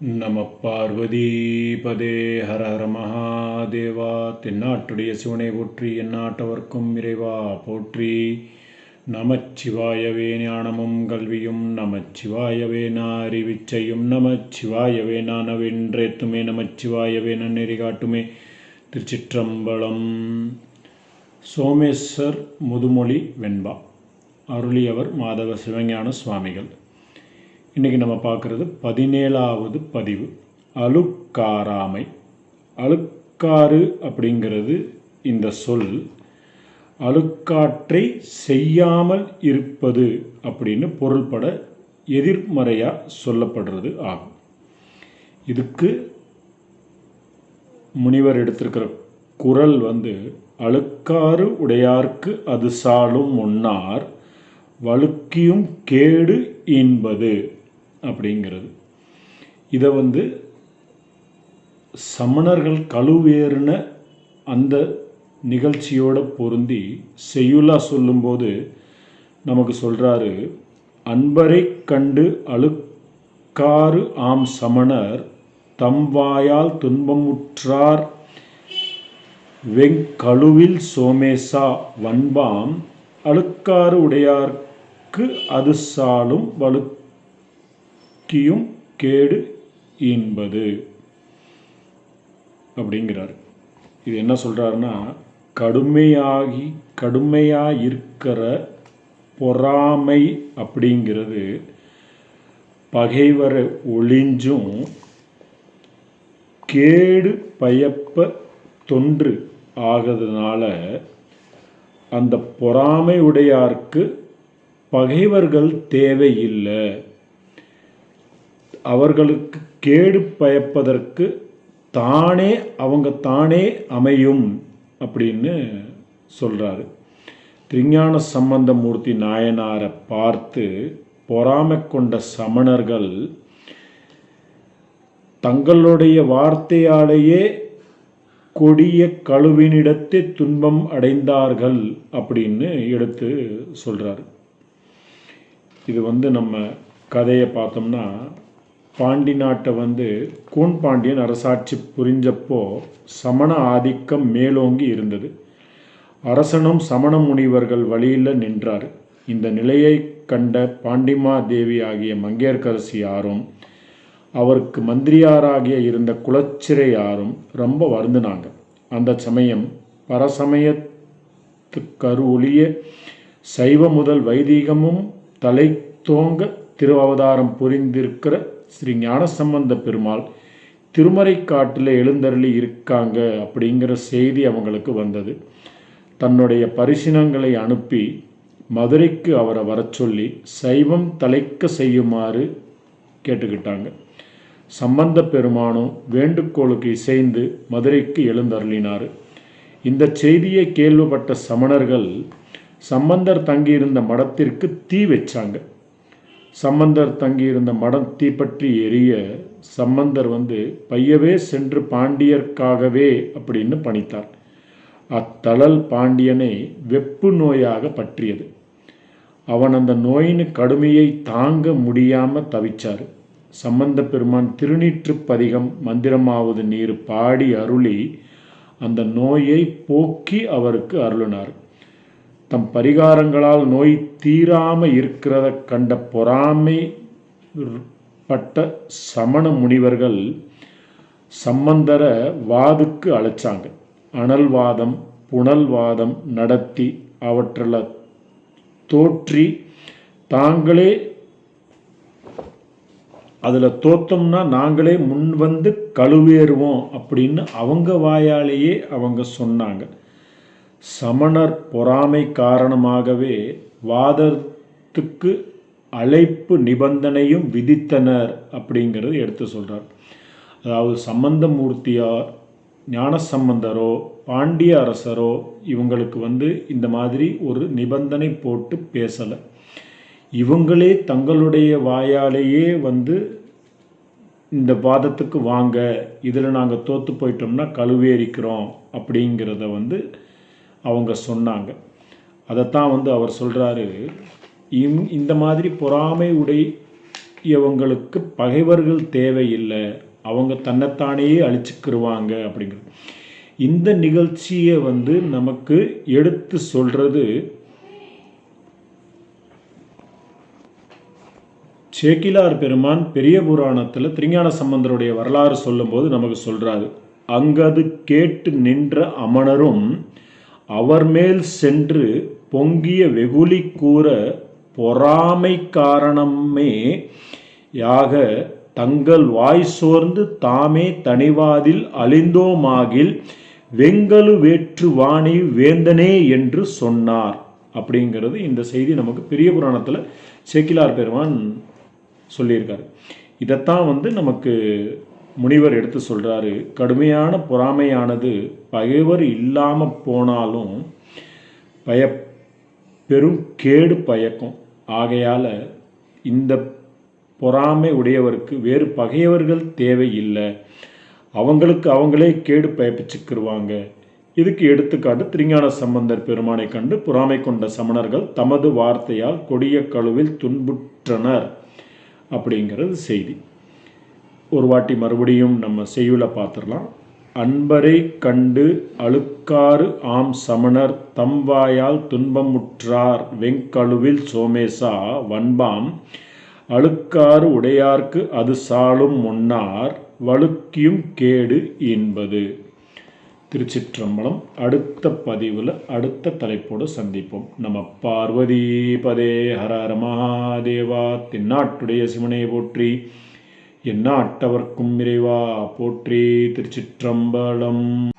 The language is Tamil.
நம பார்வதி பதே ஹர ஹர மகாதேவா. தென்னாட்டுடைய சிவனை போற்றி எந்நாட்டவர்க்கும் இறைவா போற்றி. நமச்சிவாயவே ஞானமும் கல்வியும் நமச்சிவாயவே நாரிவிச்சையும் நமச்சிவாயவே நானவென்றேத்துமே நமச்சிவாயவே நன்னெறி காட்டுமே திருச்சிற்றம்பலம். சோமேஸ்வர் முதுமொழி வெண்பா. அருளியவர் மாதவ சிவஞான சுவாமிகள் இன்றைக்கி நம்ம பார்க்குறது பதினேழாவது பதிவு. அழுக்காராமை அழுக்காறு அப்படிங்கிறது இந்த சொல். அழுக்காற்றை செய்யாமல் இருப்பது அப்படின்னு பொருள்பட எதிர்மறையாக சொல்லப்படுறது ஆகும். இதுக்கு முனிவர் எடுத்திருக்கிற குரல் வந்து அழுக்காறு உடையார்க்கு அது சாலும் முன்னார் வழுக்கியும் கேடு என்பது. அப்படிங்கிறது. இதை வந்து சமணர்கள் கழுவேறுன அந்த நிகழ்ச்சியோடு பொருந்தி செய்யுலா சொல்லும்போது நமக்கு சொல்கிறாரு அன்பரை கண்டு அழுக்காறு ஆம் சமணர் தம் வாயால் துன்பமுற்றார் வெங்கழுவில் சோமேசா வன்பாம் அழுக்காறு உடையார்க்கு அது சாலும் வலு முக்கியும் கேடு என்பது. அப்படிங்கிறார். இது என்ன சொல்கிறாருன்னா கடுமையாகி கடுமையாக இருக்கிற பொறாமை அப்படிங்கிறது பகைவரை ஒளிஞ்சும் கேடு பயப்ப தொன்று ஆகிறதுனால அந்த பொறாமை உடையார்க்கு பகைவர்கள் தேவையில்லை. அவர்களுக்கு கேடு பயப்பதற்கு தானே அவங்க தானே அமையும் அப்படின்னு சொல்கிறாரு திருஞான சம்பந்தமூர்த்தி நாயனாரை பார்த்து பொறாமை கொண்ட சமணர்கள் தங்களுடைய வார்த்தையாலேயே கொடிய கழுவினிடத்தே துன்பம் அடைந்தார்கள் அப்படின்னு எடுத்து சொல்கிறார் இது வந்து நம்ம கதையை பார்த்தோம்னா பாண்டி நாட்டை வந்து கூன் பாண்டியன் அரசாட்சி புரிஞ்சப்போ சமண ஆதிக்கம் மேலோங்கி இருந்தது. அரசனும் சமண முனிவர்கள் வழியில் நின்றார். இந்த நிலையை கண்ட பாண்டிமா தேவி ஆகிய மங்கையர்கரசி யாரும் அவருக்கு மந்திரியாராகிய இருந்த குலச்சிறை யாரும் ரொம்ப வருந்தினாங்க. அந்த சமயம் பரசமயத்துக்கரு ஒளிய சைவ முதல் வைதீகமும் தலை தோங்க திருவவதாரம் புரிந்திருக்கிற ஸ்ரீ ஞானசம்பந்த பெருமாள் திருமறை காட்டில் எழுந்தருளி இருக்காங்க அப்படிங்கிற செய்தி அவங்களுக்கு வந்தது. தன்னுடைய பரிசினங்களை அனுப்பி மதுரைக்கு அவரை வர சொல்லி சைவம் தலைக்க செய்யுமாறு கேட்டுக்கிட்டாங்க. சம்பந்த பெருமானும் வேண்டுகோளுக்கு இசைந்து மதுரைக்கு எழுந்தருளினார். இந்த செய்தியை கேள்விப்பட்ட சமணர்கள் சம்பந்தர் தங்கியிருந்த மடத்திற்கு தீ வச்சாங்க. சம்பந்தர் தங்கியிருந்த மடம் தீப்பற்றி எரிய சம்பந்தர் வந்து பையவே சென்று பாண்டியர்க்காகவே அப்படின்னு பணித்தார். அத்தளல் பாண்டியனை வெப்பு நோயாக பற்றியது. அவன் அந்த நோயின் கடுமையை தாங்க முடியாமல் தவிச்சார். சம்பந்த பெருமான் திருநீற்று பதிகம் மந்திரமாவது நீர் பாடி அருளி அந்த நோயை போக்கி அவருக்கு அருளினார். தம் பரிகாரங்களால் நோய் தீராம இருக்கிறத கண்ட பொறாமை பட்ட சமண முனிவர்கள் சம்பந்தர வாதுக்கு அழைச்சாங்க. அனல்வாதம் புனல்வாதம் நடத்தி அவற்றில் தோற்றி தாங்களே அதில் தோத்தோம்னா நாங்களே முன் வந்து கழுவேறுவோம் அப்படின்னு அவங்க வாயாலேயே அவங்க சொன்னாங்க. சமணர் பொறாமை காரணமாகவே வாதத்துக்கு அழைப்பு நிபந்தனையும் விதித்தனர் அப்படிங்கிறது எடுத்து சொல்கிறார் அதாவது சம்பந்தமூர்த்தியார் ஞானசம்பந்தரோ பாண்டிய அரசரோ இவங்களுக்கு வந்து இந்த மாதிரி ஒரு நிபந்தனை போட்டு பேசலை. இவங்களே தங்களுடைய வாயாலேயே வந்து இந்த வாதத்துக்கு வாங்க இதில் நாங்கள் தோற்று போயிட்டோம்னா கழுவேறிக்கிறோம் அப்படிங்கிறத வந்து அவங்க சொன்னாங்க. அதைத்தான் வந்து அவர் சொல்கிறாரு இம் இந்த மாதிரி பொறாமை உடையவங்களுக்கு பகைவர்கள் தேவையில்லை. அவங்க தன்னைத்தானே அழிச்சுக்கிருவாங்க அப்படிங்கிறது. இந்த நிகழ்ச்சியை வந்து நமக்கு எடுத்து சொல்கிறது சேக்கிலார் பெருமான் பெரிய புராணத்தில் திருஞான சம்பந்தருடைய வரலாறு சொல்லும்போது நமக்கு சொல்கிறாரு அங்கது கேட்டு நின்ற அமணரும் அவர் மேல் சென்று பொங்கிய வெகுளி கூற பொறாமை காரணமே யாக தங்கள் வாய் சோர்ந்து தாமே தனிவாதில் அழிந்தோமாகில் வெங்கலு வேற்று வாணி வேந்தனே என்று சொன்னார். அப்படிங்கிறது இந்த செய்தி நமக்கு பெரிய புராணத்தில் சேக்கிலார் பெருமான் சொல்லியிருக்காரு. இதைத்தான் வந்து நமக்கு முனிவர் எடுத்து சொல்கிறாரு கடுமையான பொறாமையானது பகைவர் இல்லாமல் போனாலும் பய பெரும் கேடு பயக்கும். ஆகையால் இந்த பொறாமை உடையவருக்கு வேறு பகையவர்கள் தேவையில்லை அவங்களுக்கு அவங்களே கேடு பயப்பிச்சுக்கிருவாங்க. இதுக்கு எடுத்துக்காட்டு திருஞான சம்பந்தர் பெருமானை கண்டு பொறாமை கொண்ட சமணர்கள் தமது வார்த்தையால் கொடிய கழுவில் துன்புற்றனர் அப்படிங்கிறது செய்தி. ஒரு வாட்டி மறுபடியும் நம்ம செய்யுளை பார்த்துடலாம். அன்பரை கண்டு அழுக்காறு ஆம் சமணர் தம்வாயால் துன்பமுற்றார் வெங்கழுவில் சோமேசா வன்பாம் அழுக்காறு உடையார்க்கு அது சாலும் முன்னார் வழுக்கியும் கேடு என்பது திருச்சிற்றம்பலம் அடுத்த பதிவில் அடுத்த தலைப்போடு சந்திப்போம். நம்ம பார்வதி பதே ஹரஹர மகாதேவா. தென்னாட்டுடைய சிவனை போற்றி எந்நாட்டவர்க்கும் இறைவா போற்றி திருச்சிற்றம்பலம்.